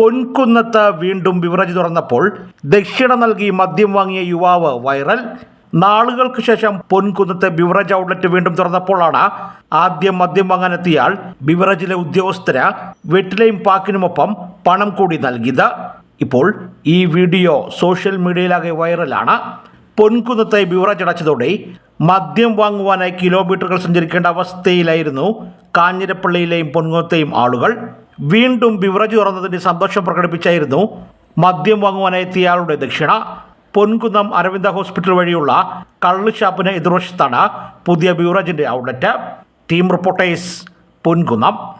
പൊൻകുന്നത്ത് വീണ്ടും ബിവറേജ് തുറന്നപ്പോൾ ദക്ഷിണ നൽകി മദ്യം വാങ്ങിയ യുവാവ് വൈറൽ. നാളുകൾക്ക് ശേഷം പൊൻകുന്നത്തെ ബിവറേജ് ഔട്ട്ലെറ്റ് വീണ്ടും തുറന്നപ്പോഴാണ് ആദ്യം മദ്യം വാങ്ങാനെത്തിയാൽ ബിവറേജിലെ ഉദ്യോഗസ്ഥന് വെറ്റിലയും പാക്കിനുമൊപ്പം പണം കൂടി നൽകിയത്. ഇപ്പോൾ ഈ വീഡിയോ സോഷ്യൽ മീഡിയയിലാകെ വൈറലാണ്. പൊൻകുന്നത്തെ ബിവറേജ് അടച്ചതോടെ മദ്യം വാങ്ങുവാനായി കിലോമീറ്ററുകൾ സഞ്ചരിക്കേണ്ട അവസ്ഥയിലായിരുന്നു കാഞ്ഞിരപ്പള്ളിയിലെയും പൊൻകുന്നത്തെയും ആളുകൾ. വീണ്ടും ബിവറേജ് തുറന്നതിന്റെ സന്തോഷം പ്രകടിപ്പിച്ചായിരുന്നു മദ്യം വാങ്ങുവാനെത്തിയയാളുടെ ദക്ഷിണ. പൊൻകുന്നം അരവിന്ദ ഹോസ്പിറ്റൽ വഴിയുള്ള കള്ള് ഷാപ്പിന് എതിർവശത്താണ് പുതിയ ബിവറേജിന്റെ outlet. Team reporters Ponkunnam.